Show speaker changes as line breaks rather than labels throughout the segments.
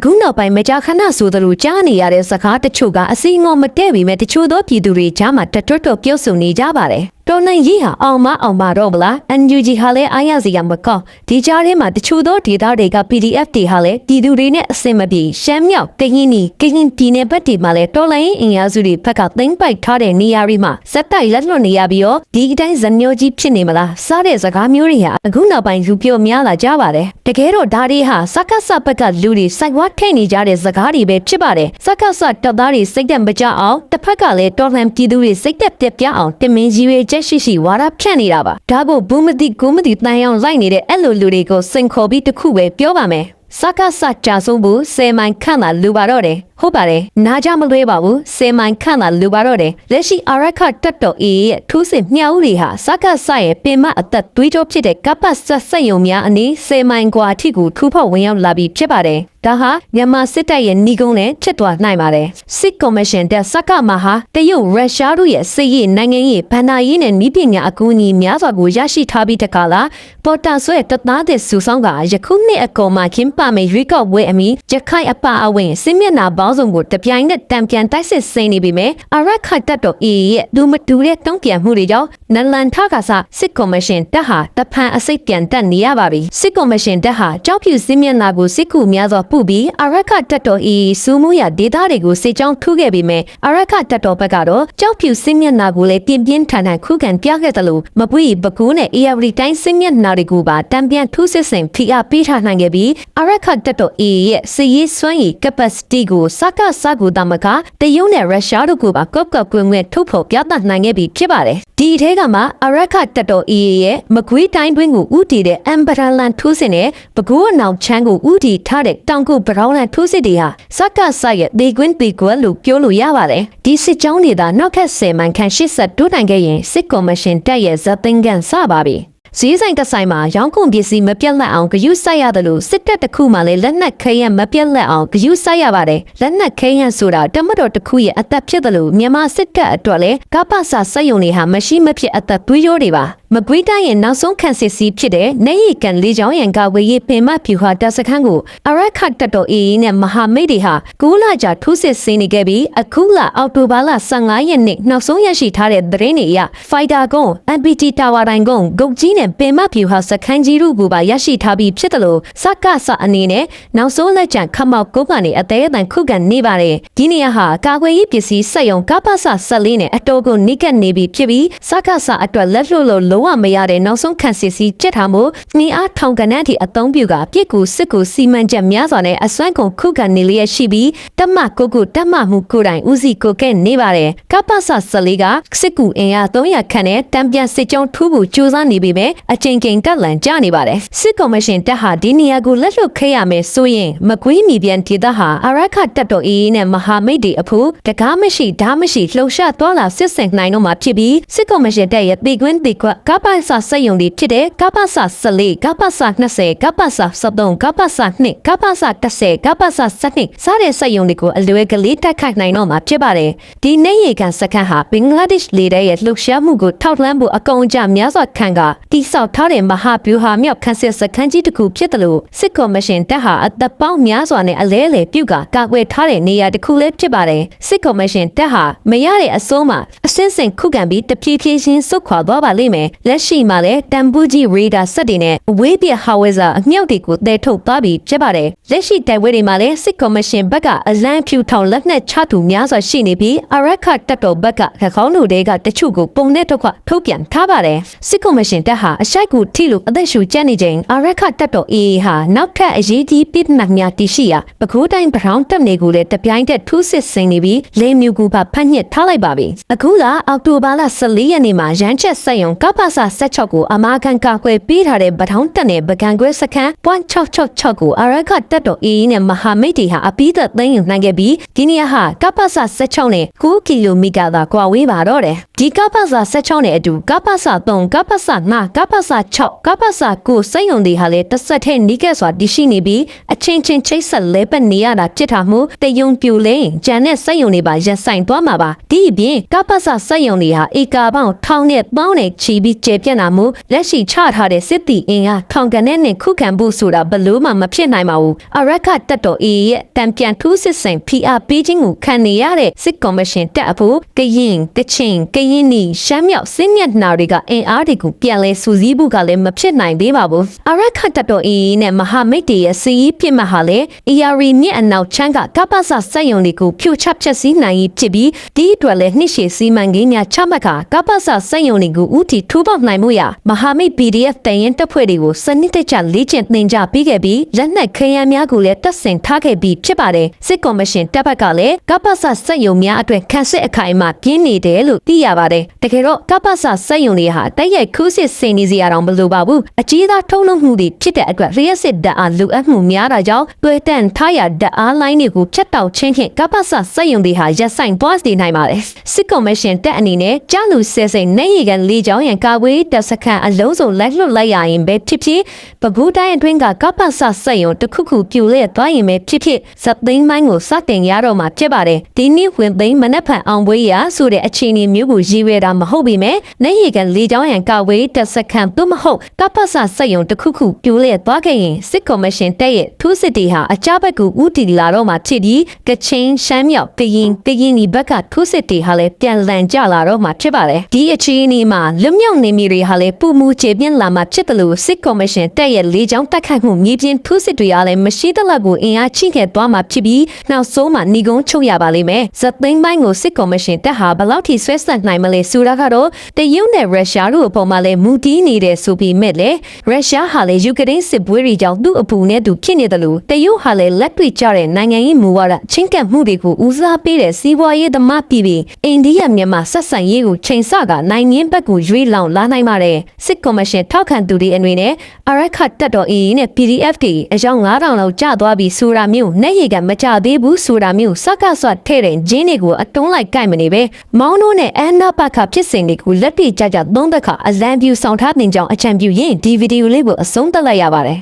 အခုနောက်ပိုင်းမကြာခဏဆိုသလိုကြားနေရတဲ့စကားတချို့ကအစီအငေါမတည့်ပေမဲ့တချို့သောပြည်သူတွေကြားမှာတတွတ်တော့ပြုတ်ဆုံနေကြပါတယ် တော်နိုင်ကြီးဟာအောင်မအောင်မတော့ဗလား NUG ဟာလည်းအားရစရာမကောဒီကြားထဲမှာတချို့သောဒေတာတွေက PDF တွေဟာလည်းပြည်သူတွေနဲ့အဆင်မပြေရှမ်းမြောက်ကရင်နီကရင်ပြည်နယ်ဘက်တွေမှာလည်းတော်လိုင်းအင်အားစုတွေဘက်ကသိမ့်ပိုက်ထားတဲ့နေရာတွေမှာစက်တိုက်လက်လွတ်နေရပြီးတော့ဒီအတိုင်းဇညိုကြီးဖြစ်နေမလားစားတဲ့စကားမျိုးတွေဟာအခုနောက်ပိုင်းလူပြောများလာကြပါတယ်တကယ်တော့ဒါတွေဟာစက္ကစဘက်ကလူတွေစိုက်ဝါထိတ်နေကြတဲ့စကားတွေပဲဖြစ်ပါတယ်စက္ကစတပ်သားတွေစိတ်သက်မကြအောင်တစ်ဖက်ကလည်းတော်လှန်ပြည်သူတွေစိတ်သက်ပြက်ပြအောင်တမင်ကြီးတွေချက်ရှိရှိဝါဒဖြန့်နေတာပါဒါကိုဘူးမသိကိုမသိတန်အောင်လိုက်နေတဲ့အဲ့လိုလူတွေကိုစင်ခေါ်ပြီးတခုပဲပြောပါမယ်စကားစကြဆုံးဘူးစေမိုင်ခန့်တာလူပါတော့တယ်ဟုတ်ပါတယ်နားကြမလွဲပါဘူးစေမိုင်ခန့်တာလူပါတော့တယ်လက်ရှိအာရခတက်တော်အေးရဲ့ထူးစစ်မြောက်ဦးတွေဟာစကားစရဲ့ပင်မအသက်သွေးကြောဖြစ်တဲ့ကပ္ပဆက်ဆက်ယုံများအနေစေမိုင်ကွာအထိကိုထူဖောက်ဝင်ရောက်လာပြီးဖြစ်ပါတယ်ဒါဟာမြန်မာစစ်တပ်ရဲ့နှီးကုန်းနဲ့ဖြစ်သွားနိုင်ပါတယ်စစ်ကော်မရှင်တက်စကမှာဟာတရုတ်ရုရှားတို့ရဲ့စစ်ရေးနိုင်ငံရေးဗန္ဒာရေးနဲ့ဤပညာအကူအညီများစွာကိုရရှိထားပြီးတကလားပေါ်တာဆွဲတသားတဲ့စူဆောင်းကယခုနှစ်အကောင်မှာခင်းပါမယ်ရွေးကောက်ပွဲအမီရခိုင်အပါအဝင်စစ်မျက်နှာပေါင်းစုံကိုတပြိုင်နက်တံပြန်တိုက်စစ်ဆင်နေပြီမယ်အရက်ခတ်တက်တော်အေရဲ့ဒူမတူတဲ့တုံးပြန်မှုတွေကြောင့်နလန်ထကစားစစ်ကော်မရှင်တက်ဟာတဖန်အစိတ်ပြန်တက်နေရပါပြီစစ်ကော်မရှင်တက်ဟာကြောက်ဖြူစစ်မျက်နှာကိုစစ်ကူများစွာပုပြီးအရက်ခတ်တက်တော်အေစူးမှုရဒေသတွေကိုစစ်ကြောင်းထုခဲ့ပြီးမယ်အရက်ခတ်တက်တော်ဘက်ကတော့ကြောက်ဖြူစစ်မျက်နှာကိုလည်းပြင်းပြင်းထန်ထန်ခုခံပြခဲ့တယ်လို့မပွေပကူးနဲ့ ARD တိုင်းစစ်မျက်နှာတွေကိုပါတံပြန်ထုစစ်စင်ဖိအားပေးထားနိုင်ခဲ့ပြီးအရက်ခတ်တက်တော်အေရဲ့စစ်ရေးစွမ်းရည် capacity ကိုစကစကူတမကတရုတ်နဲ့ရုရှားတို့ကပါကော့ကော့ကွင်းကွင်းထုတ်ဖော်ပြသနိုင်ခဲ့ပြီးဖြစ်ပါတယ်ဒီအထဲကမှအရက်ခတ်တက်တော်အေရဲ့မကွေးတိုင်းတွင်းကိုဥတီတဲ့အမ်ဘရာလန်ထိုးစစ်နဲ့ပကူးအနောင်ချမ်းကိုဥတီထားတဲ့တောင်ကုဘရောင်းလန်ထိုးစစ်တွေဟာစကစရဲ့ဒေကွင်းဒေကွက်လို့ပြောလို့ရပါတယ်ဒီစစ်ကြောင်းတွေသာနောက်ထပ်10မိုင်ခန့်80တိုးတိုင်ခဲ့ရင်စစ်ကော်မရှင်တက်ရဲ့ဇက်သိန်းကန်စပါပြီဈေးဆိုင်တစ်ဆိုင်မှာရောင်းကုန်ပစ္စည်းမပြတ်လက်အောင်ဂယုစိုက်ရတယ်လို့စစ်တပ်တစ်ခုမှလည်းလက်နက်ခဲယံမပြတ်လက်အောင်ဂယုစိုက်ရပါတယ်လက်နက်ခဲယံဆိုတာတမတော်တစ်ခုရဲ့အသက်ဖြစ်တယ်လို့မြန်မာစစ်တပ်အတွက်လည်းကပ္ပစာစက်ယုံတွေဟာမရှိမဖြစ်အသက်သွေးရိုးတွေပါ မကွေးတိုင်းရဲ့နောက်ဆုံးခံစစ်စည်းဖြစ်တဲ့နေရီကန်လေးချောင်းရန်ကဝေးရေးပင်မဖြူဟာတပ်စခန်းကိုအရက်ခတ်တပ်တော်အေးနဲ့မဟာမိတ်တွေဟာကူးလာကြထိုးစစ်ဆင်နေခဲ့ပြီးအခုလအောက်တိုဘာလ15ရက်နေ့နောက်ဆုံးရရှိထားတဲ့သတင်းတွေအရဖိုက်တာကုန်း MPT တာဝါတိုင်းကုန်းဂုတ်ကြီးနဲ့ပင်မဖြူဟာစခန်းကြီးတို့ကိုပါရရှိထားပြီးဖြစ်တယ်လို့စကစအနေနဲ့နောက်ဆုံးလက်ကျန်ခမောက်ကုန်းကနေအသေးအတန်ခုခံနေပါတယ်ဒီနေရာဟာကာကွယ်ရေးပစ္စည်းစက်ရုံကပ္ပစဆက်လေးနဲ့အတော်ကိုနိကတ်နေပြီဖြစ်ပြီးစကစအတွက်လက်လွတ်လို့လုံးဝမရတဲ့နောက်ဆုံးခံစစ်စည်းကြက်ထားမှုနှီးအားထောင်ကနန်းထိအသုံးပြုကပြစ်ကူစစ်ကူစီမံချက်များစွာနဲ့အစွမ်းကုန်ခုခံနေလျက်ရှိပြီးတမကိုကိုတမမှုကိုတိုင်ဦးစီကိုကဲနေပါတယ်ကပ္ပစဆက်လေးကစစ်ကူအင်အား300ခန့်နဲ့တံပြန်စစ်ကြောင်းထူးဖို့ကြိုးစားနေပြီပဲအချိန်ကိန်တက်လန်ကြနေပါတယ်စစ်ကော်မရှင်တက်ဟာဒီနေရာကိုလက်လွတ်ခဲ့ရမယ်ဆိုရင်မကွေးမီပြန်ဒေသဟာအရက်ခတက်တော်အေးနဲ့မဟာမိတ်တွေအဖို့တကားမရှိဓာမရှိလှုပ်ရှားသွားလာစစ်ဆင်နိုင်တော့မှာဖြစ်ပြီးစစ်ကော်မရှင်တက်ရဲ့တေကွင်းတေကွက်ကပ္ပစစက်ယုံတွေဖြစ်တဲ့ကပ္ပစ14ကပ္ပစ20ကပ္ပစ73ကပ္ပစ2ကပ္ပစ10ကပ္ပစ12စတဲ့စက်ယုံတွေကိုအလွယ်ကလေးတိုက်ခိုက်နိုင်တော့မှာဖြစ်ပါတယ်ဒီနေရီကန်စခန်းဟာဘင်္ဂလားဒေ့ရှ်လေတဲ့ရဲ့လှုပ်ရှားမှုကိုထောက်လှမ်းဖို့အကောင်အကျများစွာခံကတိဆောက်ထားတဲ့မဟာဗျူဟာမြောက်ခန်းစစ်စခန်းကြီးတစ်ခုဖြစ်တယ်လို့စစ်ကော်မရှင်တပ်ဟာအသက်ပေါင်းများစွာနဲ့အလဲအလဲပြုတ်ကကာကွယ်ထားတဲ့နေရာတစ်ခုလည်းဖြစ်ပါတယ်စစ်ကော်မရှင်တပ်ဟာမရတဲ့အစိုးမှာအစင်းစင်ခုခံပြီးတဖြည်းဖြည်းချင်းဆုတ်ခွာသွားပါလိမ့်မယ်လက်ရှိမှာလည်းတမ်ပူဂျီရေဒါစက်တွေနဲ့ဝေးပြဟာဝဲဇာအမြောက်တွေကိုတဲထုတ်သွားပြီးဖြစ်ပါတယ်လက်ရှိတိုက်ပွဲတွေမှာလည်းစစ်ကော်မရှင်ဘက်ကအလန့်ဖြူထောင်လက်နက်ချသူများစွာရှိနေပြီးအရက်ခတပ်တော်ဘက်ကခခေါင်းလူတွေကတချို့ကိုပုံနဲ့တော့ထုတ်ပြန်ထားပါတယ်စစ်ကော်မရှင်တပ်ဟာအရှိုက်ကိုထိလို့အသက်ရှူကျနေချိန်အရက်ခတပ်တော်အေးဟာနောက်ထပ်အရေးကြီးပြစ်မှတ်များတရှိရာပကူးတိုင်းဘရောင်းတပ်နေကိုလည်းတပြိုင်တည်းထူးစစ်ဆင်နေပြီးလေမြူကူပါဖတ်ညစ်ထားလိုက်ပါပြီအခုလအောက်တိုဘာလ14ရက်နေ့မှာရန်ချက်ဆက်ယုံကပ္ပစာ16ကိုအမာခံကာကွယ်ပေးထားတဲ့ဗထောင်းတက်နဲ့ဗကန်ခွဲစခန်း .666 ကိုအရက်ခတက်တော်အေးနဲ့မဟာမိတ်တွေဟာအပိသက်သိမ်းယူနိုင်ခဲ့ပြီးဒီနေရာဟာကပ္ပစာ16နဲ့9ကီလိုမီတာသာကွာဝေးပါတော့တယ် ဒီကပ္ပစာ16နဲ့အတူကပ္ပစာ3ကပ္ပစာ5ကပ္ပစာ6ကပ္ပစာ9စိတ်ယုံတွေဟာလည်းတစ်ဆက်ထဲနီးကဲစွာတည်ရှိနေပြီးအချင်းချင်းချိတ်ဆက်လဲပတ်နေရတာဖြစ်တာမို့တယုံပြူလဲရင်ဂျန်နဲ့စိတ်ယုံတွေပါရက်ဆိုင်သွားမှာပါဒီအပြင်ကပ္ပစာစိတ်ယုံတွေဟာဧကာပေါင်းထောင်နဲ့ပေါင်းနဲ့ချီပြီးကျေပြန့်တာမို့လက်ရှိချထားတဲ့စစ်တီအင်အားထောင်ကန်နဲ့နဲ့ခုခံဖို့ဆိုတာဘလို့မှမဖြစ်နိုင်ပါဘူးအရက်ခတက်တော်အေရဲ့တံပြန်ထူးစစ်စိန် PR ပေးခြင်းကိုခံနေရတဲ့စစ်ကော်မရှင်တက်အဖို့ကရင်ကချင်ကရင်နီရှမ်းမြောက်စစ်မျက်နှာတွေကအင်အားတွေကိုပြန်လဲစူးစီးဖို့ကလည်းမဖြစ်နိုင်သေးပါဘူးအရက်ခတက်တော်အေနဲ့မဟာမိတ်တွေရဲ့စီးပြစ်မှတ်ဟာလည်း ERA မြစ်အနောက်ချမ်းကကပ္ပစစက်ယုံတွေကိုဖြိုချဖြက်စီးနိုင်ရေးဖြစ်ပြီးဒီအတွက်လည်းနှစ်ရှည်စီမံကိန်းများချမှတ်ခါကပ္ပစစက်ယုံတွေကိုဥတီထိုးပေါက်နိုင်မှုရမဟာမိတ် PDF တရင်တပ်ဖွဲ့တွေကိုစနစ်တကျလေ့ကျင့်သင်ကြားပေးခဲ့ပြီးလက်နက်ခဲယမ်းများကိုလည်းတပ်ဆင်ထားခဲ့ပြီးဖြစ်ပါတယ်စစ်ကော်မရှင်တပ်ဘက်ကလည်းကပ္ပစစက်ယုံများအတွက်ခန့်စစ်အခိုင်အမာပြင်းနေတယ်လို့သိရပါတယ်တကယ်တော့ကပ္ပစစက်ယုံတွေဟာတိုက်ရိုက်ခူးစစ်စင်နေစီရအောင်မလိုပါဘူးအကြီးသားထုတ်လုပ်မှုတွေဖြစ်တဲ့အတွက်လျှက်စစ်ဓာတ်အားလိုအပ်မှုများတာကြောင့်တွေ့တန့်ထားရဓာတ်အားလိုင်းတွေကိုဖြတ်တောက်ချင်းဖြင့်ကပ္ပစစက်ယုံတွေဟာရက်ဆိုင်သွားစေနိုင်ပါတယ်စစ်ကော်မရှင်တပ်အနေနဲ့ကြားလူဆဲစိန်နေရီကန်လေးချောင်းရန်ကာဝေးတပ်စခန်းအလုံးစုံလက်လွတ်လိုက်ရရင်ပဲဖြစ်ဖြစ်ပကူးတိုင်းအတွင်းကကပ္ပစစက်ယုံတစ်ခုခုပြိုလဲသွားရင်ပဲဖြစ်ဖြစ်စက်သိန်းမိုင်းကိုစတင်ရတော့မှာဖြစ်ပါတယ်ဒီနေ့ဝင်သိန်းမနက်ဖြန်အောင်ပွဲရဆိုတဲ့အခြေအနေမျိုးကိုရည်ရွယ်တာမဟုတ်ပေမဲ့နေရီကန်လေးချောင်းရန်ကာဝေးတပ်စခန်းသို့မဟုတ်ကပ္ပစစက်ယုံတစ်ခုခုပြိုလဲသွားခဲ့ရင်စစ်ကော်မရှင်တပ်ရဲ့ထူးစစ်တွေဟာအကြဘက်ကူဥတီလာတော့မှာဖြစ်ပြီးကချင်းရှမ်းမြောက်ကရင်ကရင်ဒီဘက်ကထူးစစ်တွေဟာလည်းပြန်လည်ကြလာတော့မှာဖြစ်ပါတယ်ဒီအခြေအနေမှာလွတ်မြောက်နေမီတွေဟာလည်းပူမူခြေပြင်းလာမှာဖြစ်တယ်လို့စစ်ကော်မရှင်တပ်ရဲ့လေးချောင်းတက်ခတ်မှုမြေပြင်ထူးစစ်တွေအားလည်းမရှိသလောက်ကိုအင်အားချိခဲ့သွားမှာဖြစ်ပြီးနောက်ဆုံးမှာညီကုန်းချုပ်ရပါလိမ့်မယ်ဇက်သိန်းပိုင်းကိုစစ်ကော်မရှင်တပ်ဟာဘယ်လောက်ထိဆွဲဆက်နိုင်မလဲဆိုတာကတော့တရုတ်နဲ့ရုရှားတို့အပေါ်မှာလည်းမူတည်နေတယ်ဆိုပြီးမဲ့လေရုရှားဟာလည်းယူကရိန်းစစ်ပွဲတွေကြောင့်သူ့အပူနဲ့သူဖြစ်နေတယ်လို့တရုတ်ဟာလည်းလက်တွေ့ကျတဲ့နိုင်ငံရေးမူဝါဒချင်းကပ်မှုတွေကိုဦးစားပေးတဲ့စီးပွားရေးသမားပြည်ပြီးအိန္ဒိယမြန်မာဆက်ဆံရေးကိုချိန်ဆကနိုင်ငံဘက်ကိုရွေးလောင်လာနိုင်ပါတယ်စစ်ကော်မရှင်ထောက်ခံသူတွေအနေနဲ့အရက်ခတ်တက်တော် AA နဲ့ PDF တွေအယောက်9000လောက်ကျသွားပြီးဆိုတာမျိုးနဲ့ရေကမကြသေးဘူးဆိုတာမျိုးစကားဆွတ်ထဲ့တဲ့ဂျင်းတွေကိုအတုံးလိုက်ကြိုက်မနေပဲမောင်းတို့နဲ့အန်နာဘတ်ခဖြစ်စဉ်တွေကိုလက်တွေ့ကြကြသုံးသက်ခါအလံပြူဆောင်ထားတင်ကြောင်းအချံပြူရင်ဒီဗီဒီယိုလေးကိုအဆုံးသတ်လိုက်ရပါတယ်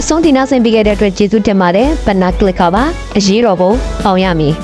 အဆုံးထိနာဆင်ပေးခဲ့တဲ့အတွက်ကျေးဇူးတင်ပါတယ်ဘနာကလစ်ခါပါအရေးတော်ပုံအောင်ရမည်